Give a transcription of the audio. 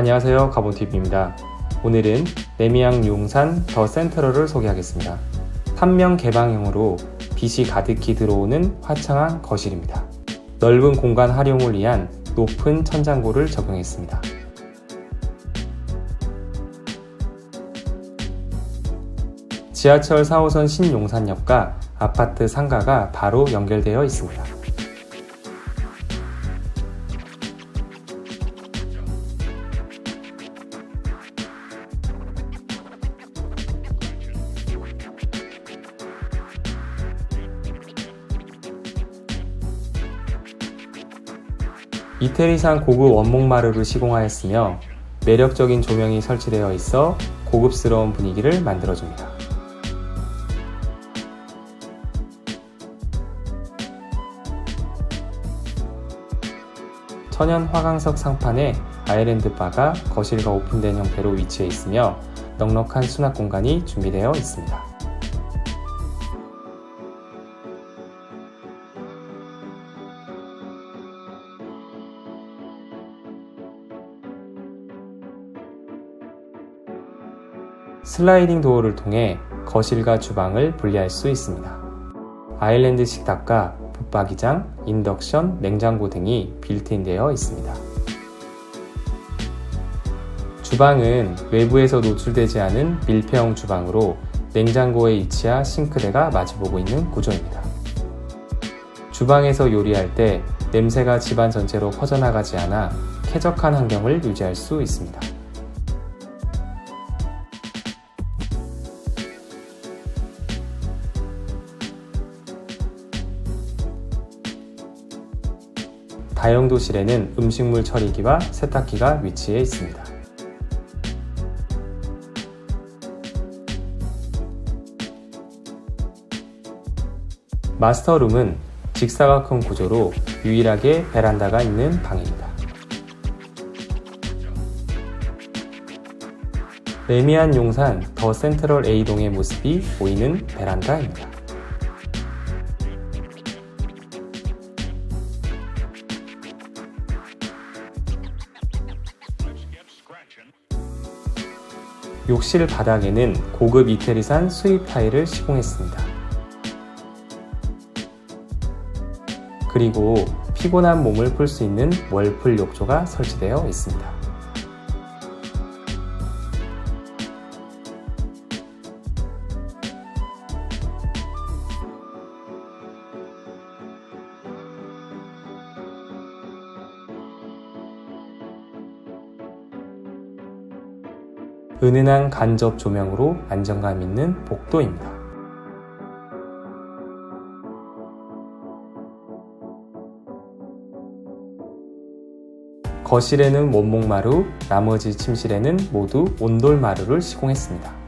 안녕하세요 가본TV입니다. 오늘은 레미안 용산 더 센트럴을 소개하겠습니다. 3명 개방형으로 빛이 가득히 들어오는 화창한 거실입니다. 넓은 공간 활용을 위한 높은 천장고를 적용했습니다. 지하철 4호선 신용산역과 아파트 상가가 바로 연결되어 있습니다. 이태리산 고급 원목마루를 시공하였으며 매력적인 조명이 설치되어 있어 고급스러운 분위기를 만들어줍니다. 천연 화강석 상판에 아일랜드 바가 거실과 오픈된 형태로 위치해 있으며 넉넉한 수납 공간이 준비되어 있습니다. 슬라이딩 도어를 통해 거실과 주방을 분리할 수 있습니다. 아일랜드 식탁과 붙박이장, 인덕션, 냉장고 등이 빌트인되어 있습니다. 주방은 외부에서 노출되지 않은 밀폐형 주방으로 냉장고에 위치한 싱크대가 마주보고 있는 구조입니다. 주방에서 요리할 때 냄새가 집안 전체로 퍼져나가지 않아 쾌적한 환경을 유지할 수 있습니다. 다용도실에는 음식물 처리기와 세탁기가 위치해 있습니다. 마스터룸은 직사각 형 구조로 유일하게 베란다가 있는 방입니다. 레미안 용산 더 센트럴 A동의 모습이 보이는 베란다입니다. 욕실 바닥에는 고급 이태리산 수입 타일을 시공했습니다. 그리고 피곤한 몸을 풀 수 있는 월풀 욕조가 설치되어 있습니다. 은은한 간접 조명으로 안정감 있는 복도입니다. 거실에는 원목마루, 나머지 침실에는 모두 온돌마루를 시공했습니다.